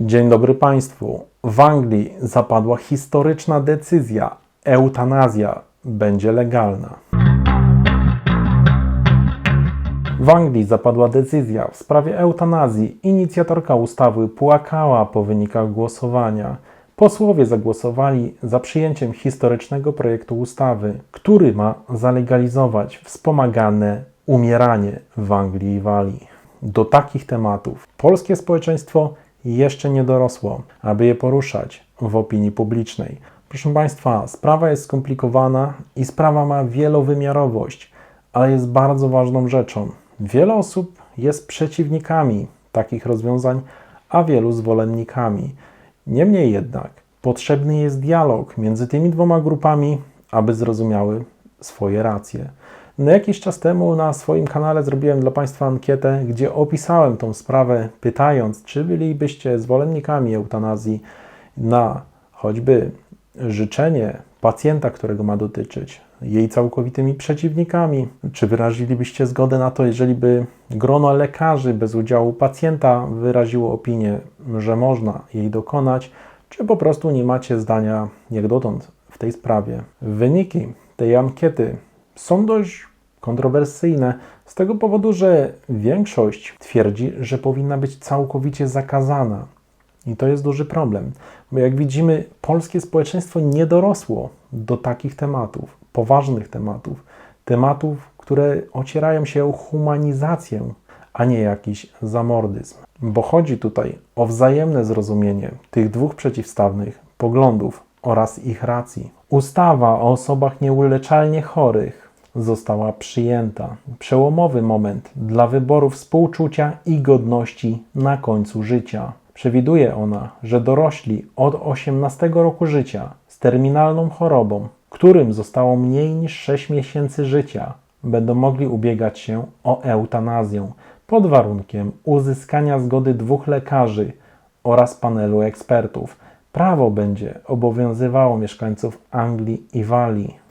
Dzień dobry Państwu. W Anglii zapadła historyczna decyzja: eutanazja będzie legalna. W Anglii zapadła decyzja w sprawie eutanazji. Inicjatorka ustawy płakała po wynikach głosowania. Posłowie zagłosowali za przyjęciem historycznego projektu ustawy, który ma zalegalizować wspomagane umieranie w Anglii i Walii. Do takich tematów polskie społeczeństwo jeszcze nie dorosło, aby je poruszać w opinii publicznej. Proszę Państwa, sprawa jest skomplikowana i sprawa ma wielowymiarowość, ale jest bardzo ważną rzeczą. Wiele osób jest przeciwnikami takich rozwiązań, a wielu zwolennikami. Niemniej jednak potrzebny jest dialog między tymi dwoma grupami, aby zrozumiały swoje racje. No jakiś czas temu na swoim kanale zrobiłem dla Państwa ankietę, gdzie opisałem tą sprawę, pytając, czy bylibyście zwolennikami eutanazji na choćby życzenie pacjenta, którego ma dotyczyć, jej całkowitymi przeciwnikami, czy wyrazilibyście zgodę na to, jeżeli by grono lekarzy bez udziału pacjenta wyraziło opinię, że można jej dokonać, czy po prostu nie macie zdania jak dotąd w tej sprawie. Wyniki tej ankiety są dość kontrowersyjne z tego powodu, że większość twierdzi, że powinna być całkowicie zakazana. I to jest duży problem, bo jak widzimy, polskie społeczeństwo nie dorosło do takich tematów, poważnych tematów, tematów, które ocierają się o humanizację, a nie jakiś zamordyzm. Bo chodzi tutaj o wzajemne zrozumienie tych dwóch przeciwstawnych poglądów oraz ich racji. Ustawa o osobach nieuleczalnie chorych została przyjęta. Przełomowy moment dla wyboru współczucia i godności na końcu życia. Przewiduje ona, że dorośli od 18 roku życia z terminalną chorobą, którym zostało mniej niż 6 miesięcy życia, będą mogli ubiegać się o eutanazję pod warunkiem uzyskania zgody dwóch lekarzy oraz panelu ekspertów. Prawo będzie obowiązywało mieszkańców Anglii i Walii.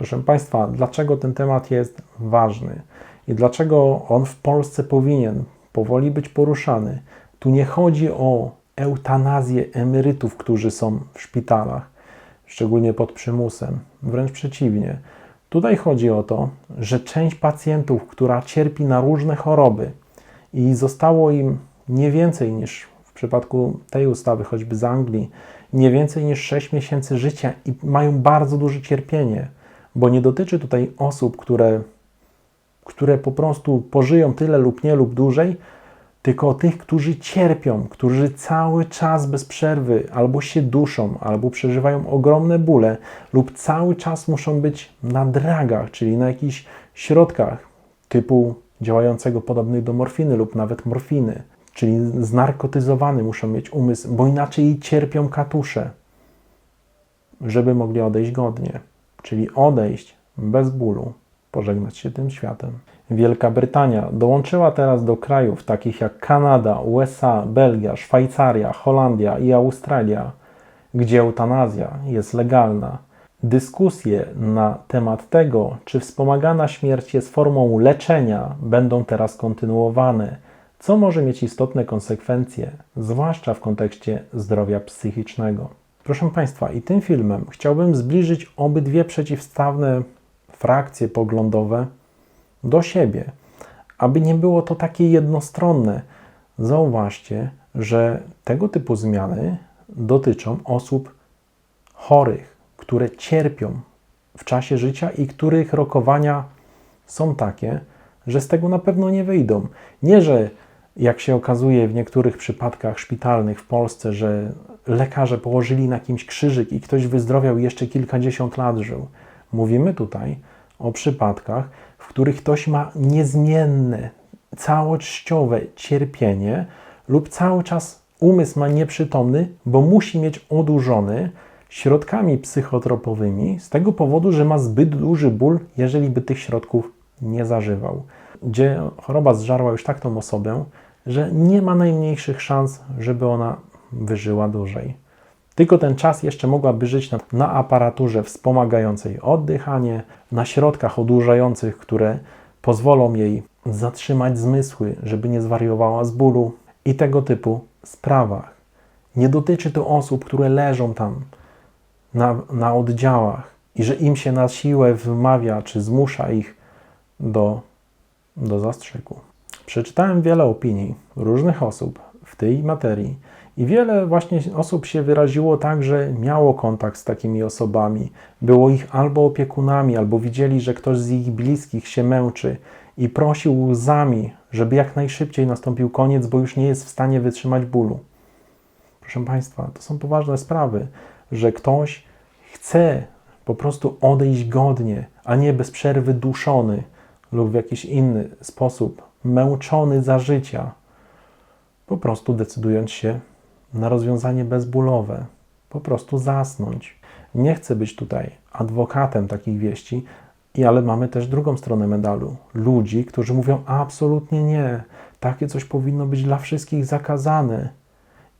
Proszę Państwa, dlaczego ten temat jest ważny i dlaczego on w Polsce powinien powoli być poruszany? Tu nie chodzi o eutanazję emerytów, którzy są w szpitalach, szczególnie pod przymusem. Wręcz przeciwnie. Tutaj chodzi o to, że część pacjentów, która cierpi na różne choroby i zostało im nie więcej niż w przypadku tej ustawy, choćby z Anglii, nie więcej niż 6 miesięcy życia i mają bardzo duże cierpienie, bo nie dotyczy tutaj osób, które, które po prostu pożyją tyle lub nie lub dłużej, tylko tych, którzy cierpią, którzy cały czas bez przerwy albo się duszą, albo przeżywają ogromne bóle, lub cały czas muszą być na dragach, czyli na jakichś środkach typu działającego podobnych do morfiny lub nawet morfiny, czyli znarkotyzowany muszą mieć umysł, bo inaczej cierpią katusze, żeby mogli odejść godnie, czyli odejść bez bólu, pożegnać się tym światem. Wielka Brytania dołączyła teraz do krajów takich jak Kanada, USA, Belgia, Szwajcaria, Holandia i Australia, gdzie eutanazja jest legalna. Dyskusje na temat tego, czy wspomagana śmierć jest formą leczenia, będą teraz kontynuowane, co może mieć istotne konsekwencje, zwłaszcza w kontekście zdrowia psychicznego. Proszę Państwa, i tym filmem chciałbym zbliżyć obydwie przeciwstawne frakcje poglądowe do siebie, aby nie było to takie jednostronne. Zauważcie, że tego typu zmiany dotyczą osób chorych, które cierpią w czasie życia i których rokowania są takie, że z tego na pewno nie wyjdą. Nie, że jak się okazuje w niektórych przypadkach szpitalnych w Polsce, że lekarze położyli na kimś krzyżyk i ktoś wyzdrowiał i jeszcze kilkadziesiąt lat żył. Mówimy tutaj o przypadkach, w których ktoś ma niezmienne, całoczciowe cierpienie lub cały czas umysł ma nieprzytomny, bo musi mieć odurzony środkami psychotropowymi z tego powodu, że ma zbyt duży ból, jeżeli by tych środków nie zażywał. Gdzie choroba zżarła już tak tą osobę, że nie ma najmniejszych szans, żeby ona wyżyła dłużej. Tylko ten czas jeszcze mogłaby żyć na, na aparaturze wspomagającej oddychanie, na środkach odurzających, które pozwolą jej zatrzymać zmysły, żeby nie zwariowała z bólu i tego typu sprawach. Nie dotyczy to osób, które leżą tam na, na oddziałach i że im się na siłę wymawia czy zmusza ich do, do zastrzyku. Przeczytałem wiele opinii różnych osób w tej materii i wiele właśnie osób się wyraziło tak, że miało kontakt z takimi osobami, było ich albo opiekunami, albo widzieli, że ktoś z ich bliskich się męczy i prosił łzami, żeby jak najszybciej nastąpił koniec, bo już nie jest w stanie wytrzymać bólu. Proszę Państwa, to są poważne sprawy, że ktoś chce po prostu odejść godnie, a nie bez przerwy duszony lub w jakiś inny sposób męczony za życia, po prostu decydując się na rozwiązanie bezbólowe, po prostu zasnąć. Nie chcę być tutaj adwokatem takich wieści, ale mamy też drugą stronę medalu. Ludzi, którzy mówią absolutnie nie. Takie coś powinno być dla wszystkich zakazane.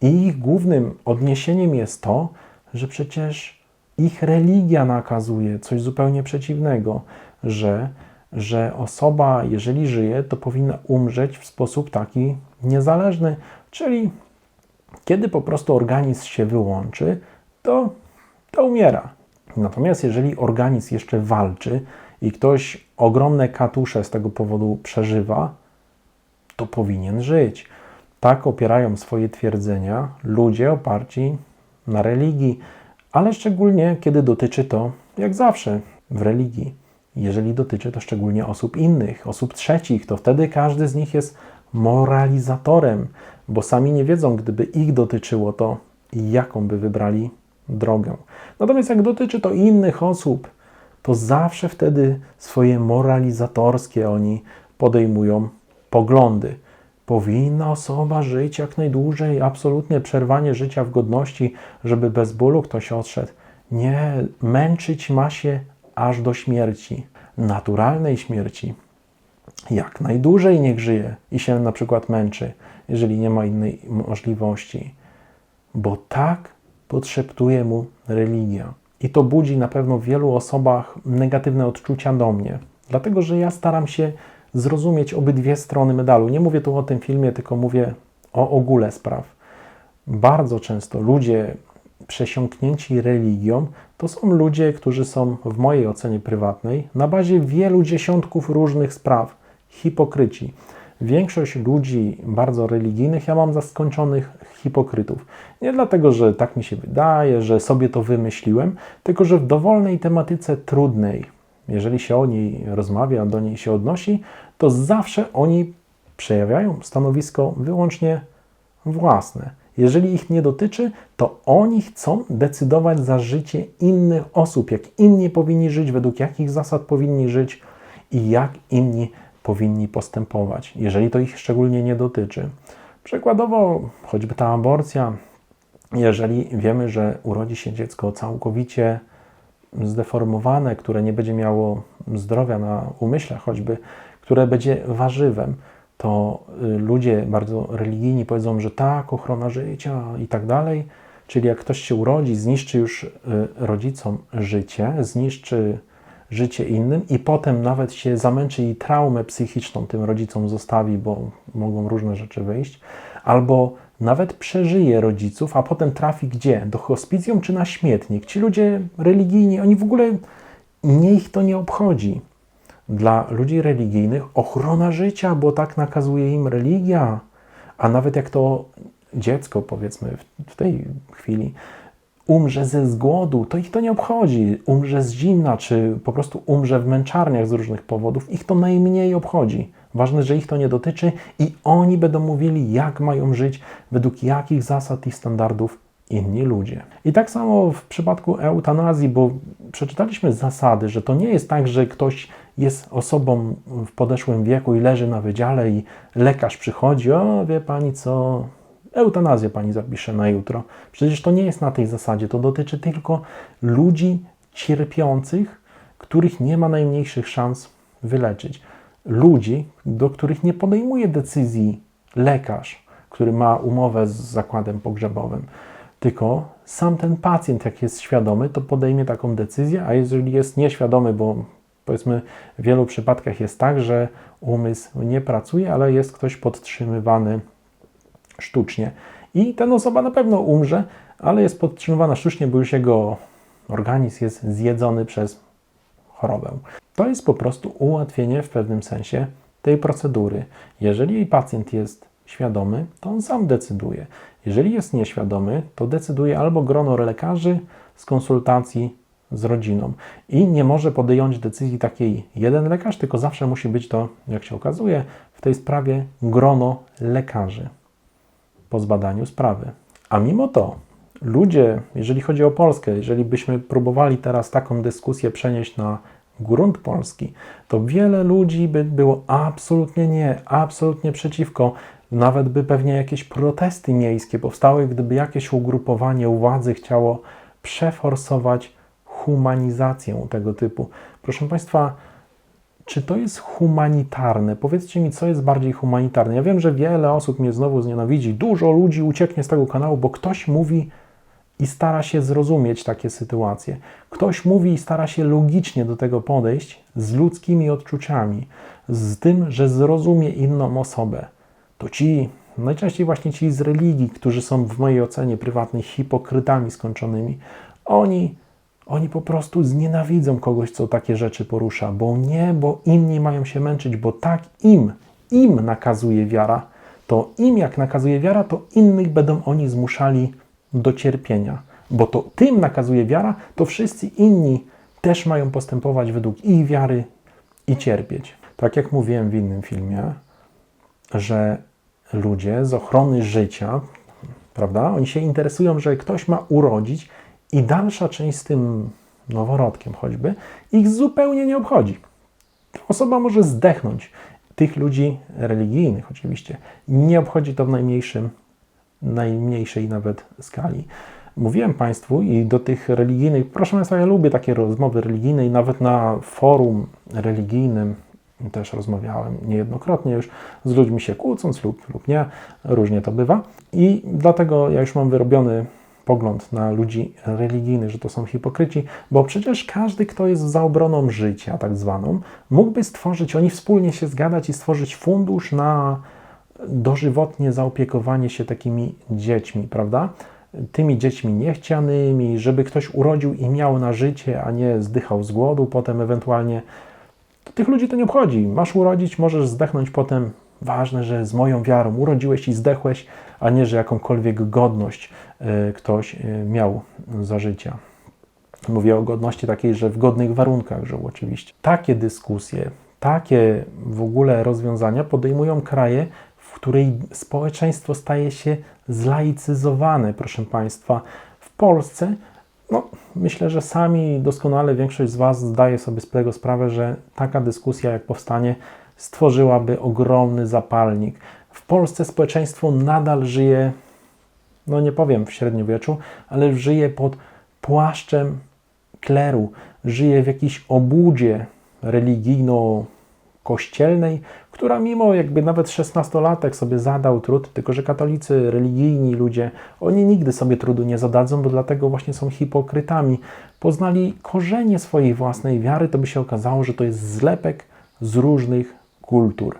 I ich głównym odniesieniem jest to, że przecież ich religia nakazuje coś zupełnie przeciwnego, że, że osoba, jeżeli żyje, to powinna umrzeć w sposób taki niezależny, czyli kiedy po prostu organizm się wyłączy, to, to umiera. Natomiast jeżeli organizm jeszcze walczy i ktoś ogromne katusze z tego powodu przeżywa, to powinien żyć. Tak opierają swoje twierdzenia ludzie oparci na religii, ale szczególnie kiedy dotyczy to, jak zawsze w religii, jeżeli dotyczy to szczególnie osób innych, osób trzecich, to wtedy każdy z nich jest moralizatorem, bo sami nie wiedzą, gdyby ich dotyczyło to, jaką by wybrali drogę. Natomiast jak dotyczy to innych osób, to zawsze wtedy swoje moralizatorskie oni podejmują poglądy. Powinna osoba żyć jak najdłużej, absolutnie przerwanie życia w godności, żeby bez bólu ktoś odszedł. Nie, męczyć ma się aż do śmierci, naturalnej śmierci. Jak najdłużej niech żyje i się na przykład męczy, jeżeli nie ma innej możliwości, bo tak podszeptuje mu religia. I to budzi na pewno w wielu osobach negatywne odczucia do mnie, dlatego że ja staram się zrozumieć obydwie strony medalu. Nie mówię tu o tym filmie, tylko mówię o ogóle spraw. Bardzo często ludzie przesiąknięci religią to są ludzie, którzy są w mojej ocenie prywatnej na bazie wielu dziesiątków różnych spraw hipokryci. Większość ludzi bardzo religijnych ja mam za skończonych hipokrytów. Nie dlatego, że tak mi się wydaje, że sobie to wymyśliłem, tylko że w dowolnej tematyce trudnej, jeżeli się o niej rozmawia, do niej się odnosi, to zawsze oni przejawiają stanowisko wyłącznie własne. Jeżeli ich nie dotyczy, to oni chcą decydować za życie innych osób, jak inni powinni żyć, według jakich zasad powinni żyć i jak inni powinni postępować, jeżeli to ich szczególnie nie dotyczy. Przykładowo, choćby ta aborcja, jeżeli wiemy, że urodzi się dziecko całkowicie zdeformowane, które nie będzie miało zdrowia na umyśle, choćby, które będzie warzywem, to y, ludzie bardzo religijni powiedzą, że tak, ochrona życia i tak dalej. Czyli jak ktoś się urodzi, zniszczy już y, rodzicom życie, zniszczy życie innym i potem nawet się zamęczy i traumę psychiczną tym rodzicom zostawi, bo mogą różne rzeczy wyjść, albo nawet przeżyje rodziców, a potem trafi gdzie? Do hospicjum czy na śmietnik? Ci ludzie religijni, oni w ogóle nie ich to nie obchodzi. Dla ludzi religijnych ochrona życia, bo tak nakazuje im religia, a nawet jak to dziecko, powiedzmy, w tej chwili umrze ze zgłodu, to ich to nie obchodzi. Umrze z zimna, czy po prostu umrze w męczarniach z różnych powodów, ich to najmniej obchodzi. Ważne, że ich to nie dotyczy i oni będą mówili, jak mają żyć, według jakich zasad i standardów inni ludzie. I tak samo w przypadku eutanazji, bo przeczytaliśmy zasady, że to nie jest tak, że ktoś jest osobą w podeszłym wieku i leży na wydziale i lekarz przychodzi, o wie pani co, Eutanazję pani zapisze na jutro. Przecież to nie jest na tej zasadzie. To dotyczy tylko ludzi cierpiących, których nie ma najmniejszych szans wyleczyć. Ludzi, do których nie podejmuje decyzji lekarz, który ma umowę z zakładem pogrzebowym, tylko sam ten pacjent, jak jest świadomy, to podejmie taką decyzję, a jeżeli jest nieświadomy, bo powiedzmy w wielu przypadkach jest tak, że umysł nie pracuje, ale jest ktoś podtrzymywany sztucznie i ten osoba na pewno umrze, ale jest podtrzymywana sztucznie, bo już jego organizm jest zjedzony przez chorobę. To jest po prostu ułatwienie w pewnym sensie tej procedury. Jeżeli pacjent jest świadomy, to on sam decyduje. Jeżeli jest nieświadomy, to decyduje albo grono lekarzy z konsultacji z rodziną i nie może podjąć decyzji takiej jeden lekarz, tylko zawsze musi być to, jak się okazuje, w tej sprawie grono lekarzy po zbadaniu sprawy. A mimo to ludzie, jeżeli chodzi o Polskę, jeżeli byśmy próbowali teraz taką dyskusję przenieść na grunt polski, to wiele ludzi by było absolutnie nie, absolutnie przeciwko. Nawet by pewnie jakieś protesty miejskie powstały, gdyby jakieś ugrupowanie władzy chciało przeforsować humanizację tego typu. Proszę Państwa, czy to jest humanitarne? Powiedzcie mi, co jest bardziej humanitarne. Ja wiem, że wiele osób mnie znowu znienawidzi, dużo ludzi ucieknie z tego kanału, bo ktoś mówi i stara się zrozumieć takie sytuacje. Ktoś mówi i stara się logicznie do tego podejść z ludzkimi odczuciami, z tym, że zrozumie inną osobę. To ci, najczęściej właśnie ci z religii, którzy są w mojej ocenie prywatnej hipokrytami skończonymi, oni oni po prostu znienawidzą kogoś, co takie rzeczy porusza, bo nie, bo inni mają się męczyć, bo tak im, im nakazuje wiara, to im jak nakazuje wiara, to innych będą oni zmuszali do cierpienia. Bo to tym nakazuje wiara, to wszyscy inni też mają postępować według ich wiary i cierpieć. Tak jak mówiłem w innym filmie, że ludzie z ochrony życia, prawda, oni się interesują, że ktoś ma urodzić i dalsza część z tym noworodkiem choćby ich zupełnie nie obchodzi. Osoba może zdechnąć. Tych ludzi religijnych oczywiście nie obchodzi to w najmniejszym, najmniejszej nawet skali. Mówiłem Państwu i do tych religijnych, proszę Państwa, ja lubię takie rozmowy religijne i nawet na forum religijnym też rozmawiałem niejednokrotnie już z ludźmi się kłócąc lub, lub nie, różnie to bywa. I dlatego ja już mam wyrobiony pogląd na ludzi religijnych, że to są hipokryci, bo przecież każdy, kto jest za obroną życia, tak zwaną, mógłby stworzyć, oni wspólnie się zgadać i stworzyć fundusz na dożywotnie zaopiekowanie się takimi dziećmi, prawda? Tymi dziećmi niechcianymi, żeby ktoś urodził i miał na życie, a nie zdychał z głodu, potem ewentualnie. Tych ludzi to nie obchodzi. Masz urodzić, możesz zdechnąć potem. Ważne, że z moją wiarą urodziłeś i zdechłeś, a nie, że jakąkolwiek godność e, ktoś e, miał za życia. Mówię o godności takiej, że w godnych warunkach żył oczywiście. Takie dyskusje, takie w ogóle rozwiązania podejmują kraje, w której społeczeństwo staje się zlaicyzowane, proszę Państwa. W Polsce, no, myślę, że sami doskonale większość z Was zdaje sobie z tego sprawę, że taka dyskusja, jak powstanie, stworzyłaby ogromny zapalnik. W Polsce społeczeństwo nadal żyje, no nie powiem w średniowieczu, ale żyje pod płaszczem kleru, żyje w jakiejś obudzie religijno-kościelnej, która mimo jakby nawet szesnastolatek sobie zadał trud, tylko że katolicy, religijni ludzie, oni nigdy sobie trudu nie zadadzą, bo dlatego właśnie są hipokrytami. Poznali korzenie swojej własnej wiary, to by się okazało, że to jest zlepek z różnych kultur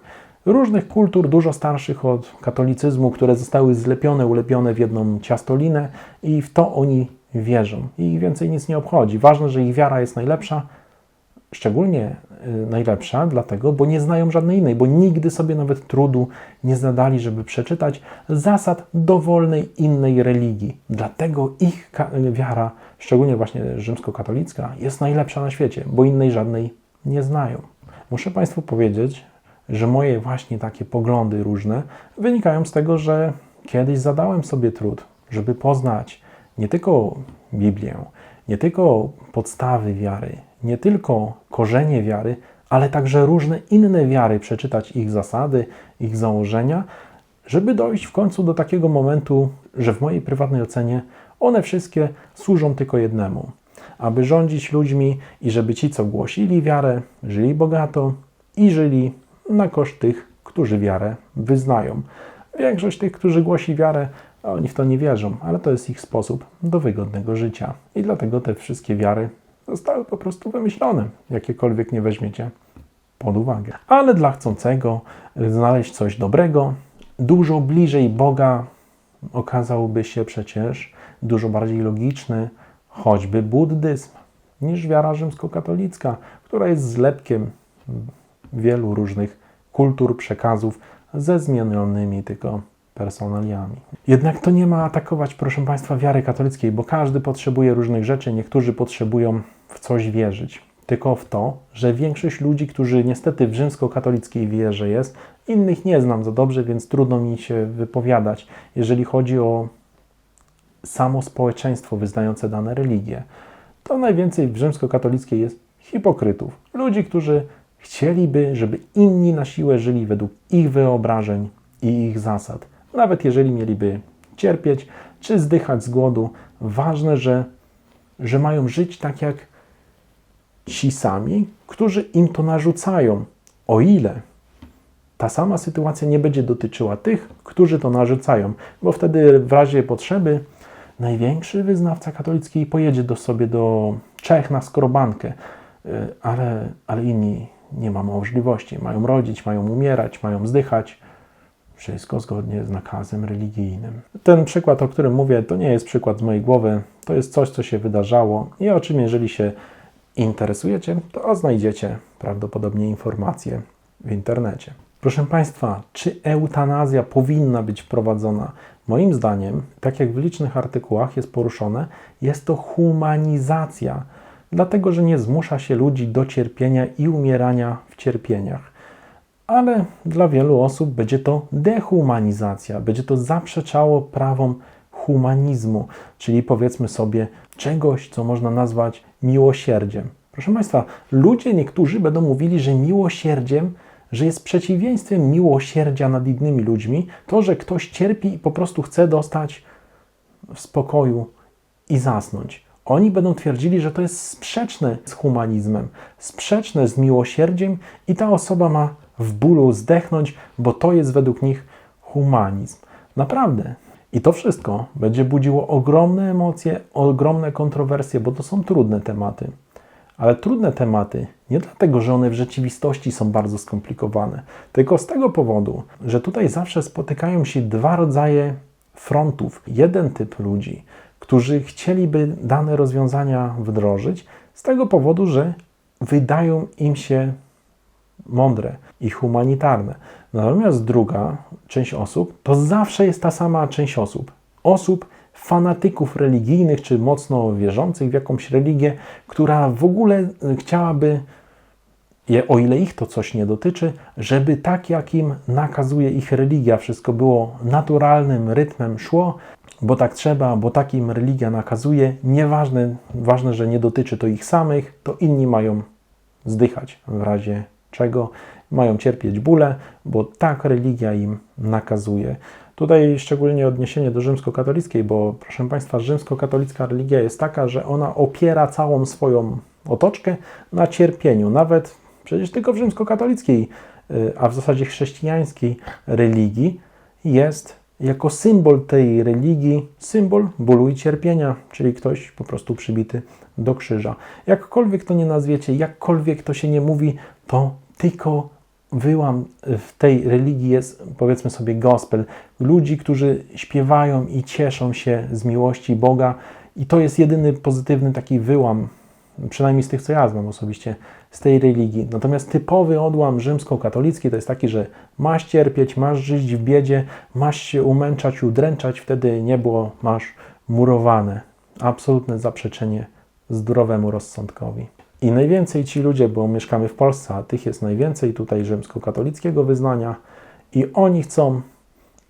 różnych kultur, dużo starszych od katolicyzmu, które zostały zlepione, ulepione w jedną ciastolinę i w to oni wierzą. I więcej nic nie obchodzi. Ważne, że ich wiara jest najlepsza, szczególnie y, najlepsza, dlatego, bo nie znają żadnej innej, bo nigdy sobie nawet trudu nie zadali, żeby przeczytać zasad dowolnej innej religii. Dlatego ich wiara, szczególnie właśnie rzymskokatolicka, jest najlepsza na świecie, bo innej żadnej nie znają. Muszę Państwu powiedzieć, że moje właśnie takie poglądy różne wynikają z tego, że kiedyś zadałem sobie trud, żeby poznać nie tylko Biblię, nie tylko podstawy wiary, nie tylko korzenie wiary, ale także różne inne wiary, przeczytać ich zasady, ich założenia, żeby dojść w końcu do takiego momentu, że w mojej prywatnej ocenie one wszystkie służą tylko jednemu, aby rządzić ludźmi i żeby ci, co głosili wiarę, żyli bogato i żyli na koszt tych, którzy wiarę wyznają. Większość tych, którzy głosi wiarę, oni w to nie wierzą, ale to jest ich sposób do wygodnego życia. I dlatego te wszystkie wiary zostały po prostu wymyślone, jakiekolwiek nie weźmiecie pod uwagę. Ale dla chcącego znaleźć coś dobrego, dużo bliżej Boga okazałby się przecież dużo bardziej logiczny choćby buddyzm niż wiara rzymskokatolicka, która jest zlepkiem wielu różnych kultur, przekazów ze zmienionymi tylko personaliami. Jednak to nie ma atakować, proszę Państwa, wiary katolickiej, bo każdy potrzebuje różnych rzeczy, niektórzy potrzebują w coś wierzyć. Tylko w to, że większość ludzi, którzy niestety w rzymskokatolickiej wierze jest, innych nie znam za dobrze, więc trudno mi się wypowiadać, jeżeli chodzi o samo społeczeństwo wyznające dane religie. To najwięcej w rzymskokatolickiej jest hipokrytów, ludzi, którzy chcieliby, żeby inni na siłę żyli według ich wyobrażeń i ich zasad. Nawet jeżeli mieliby cierpieć czy zdychać z głodu, ważne, że, że mają żyć tak jak ci sami, którzy im to narzucają, o ile ta sama sytuacja nie będzie dotyczyła tych, którzy to narzucają, bo wtedy w razie potrzeby największy wyznawca katolicki pojedzie do sobie do Czech na skorobankę, y, ale, ale inni nie ma możliwości. Mają rodzić, mają umierać, mają zdychać. Wszystko zgodnie z nakazem religijnym. Ten przykład, o którym mówię, to nie jest przykład z mojej głowy, to jest coś, co się wydarzało i o czym, jeżeli się interesujecie, to znajdziecie prawdopodobnie informacje w internecie. Proszę Państwa, czy eutanazja powinna być wprowadzona? Moim zdaniem, tak jak w licznych artykułach jest poruszone, jest to humanizacja, dlatego że nie zmusza się ludzi do cierpienia i umierania w cierpieniach. Ale dla wielu osób będzie to dehumanizacja, będzie to zaprzeczało prawom humanizmu, czyli powiedzmy sobie czegoś, co można nazwać miłosierdziem. Proszę Państwa, ludzie niektórzy będą mówili, że miłosierdziem że jest przeciwieństwem miłosierdzia nad innymi ludźmi, to, że ktoś cierpi i po prostu chce dostać w spokoju i zasnąć. Oni będą twierdzili, że to jest sprzeczne z humanizmem, sprzeczne z miłosierdziem i ta osoba ma w bólu zdechnąć, bo to jest według nich humanizm. Naprawdę. I to wszystko będzie budziło ogromne emocje, ogromne kontrowersje, bo to są trudne tematy ale trudne tematy nie dlatego, że one w rzeczywistości są bardzo skomplikowane, tylko z tego powodu, że tutaj zawsze spotykają się dwa rodzaje frontów. Jeden typ ludzi, którzy chcieliby dane rozwiązania wdrożyć, z tego powodu, że wydają im się mądre i humanitarne. Natomiast druga część osób to zawsze jest ta sama część osób. Osób, fanatyków religijnych czy mocno wierzących w jakąś religię, która w ogóle e, chciałaby, o ile ich to coś nie dotyczy, żeby tak jak im nakazuje ich religia, wszystko było naturalnym rytmem szło, bo tak trzeba, bo tak im religia nakazuje. Nieważne, ważne, że nie dotyczy to ich samych, to inni mają zdychać w razie czego mają cierpieć bóle, bo tak religia im nakazuje. Tutaj szczególnie odniesienie do rzymskokatolickiej, bo proszę Państwa, rzymskokatolicka religia jest taka, że ona opiera całą swoją otoczkę na cierpieniu. Nawet przecież tylko w rzymskokatolickiej, y, a w zasadzie chrześcijańskiej religii jest jako symbol tej religii symbol bólu i cierpienia, czyli ktoś po prostu przybity do krzyża. Jakkolwiek to nie nazwiecie, jakkolwiek to się nie mówi, to tylko wyłam w tej religii jest, powiedzmy sobie, gospel. Ludzi, którzy śpiewają i cieszą się z miłości Boga, i to jest jedyny pozytywny taki wyłam, przynajmniej z tych, co ja znam osobiście, z tej religii. Natomiast typowy odłam rzymskokatolicki to jest taki, że masz cierpieć, masz żyć w biedzie, masz się umęczać, udręczać, wtedy niebo masz murowane. Absolutne zaprzeczenie zdrowemu rozsądkowi. I najwięcej ci ludzie, bo mieszkamy w Polsce, a tych jest najwięcej tutaj rzymskokatolickiego wyznania, i oni chcą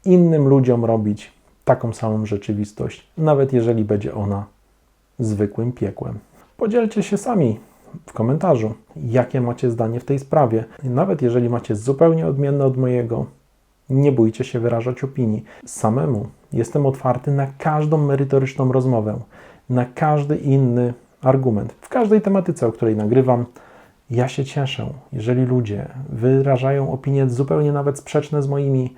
innym ludziom robić taką samą rzeczywistość, nawet jeżeli będzie ona zwykłym piekłem. Podzielcie się sami w komentarzu, jakie macie zdanie w tej sprawie. Nawet jeżeli macie zupełnie odmienne od mojego, nie bójcie się wyrażać opinii. Samemu jestem otwarty na każdą merytoryczną rozmowę, na każdy inny argument. W każdej tematyce, o której nagrywam, ja się cieszę, jeżeli ludzie wyrażają opinie zupełnie nawet sprzeczne z moimi,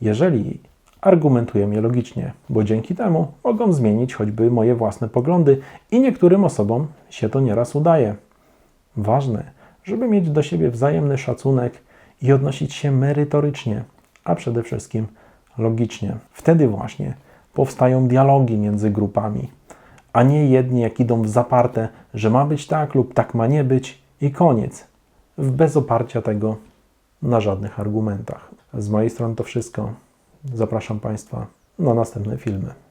jeżeli argumentują je logicznie, bo dzięki temu mogą zmienić choćby moje własne poglądy i niektórym osobom się to nieraz udaje. Ważne, żeby mieć do siebie wzajemny szacunek i odnosić się merytorycznie, a przede wszystkim logicznie. Wtedy właśnie powstają dialogi między grupami, a nie jedni jak idą w zaparte, że ma być tak lub tak ma nie być i koniec, bez oparcia tego na żadnych argumentach. Z mojej strony to wszystko. Zapraszam Państwa na następne filmy.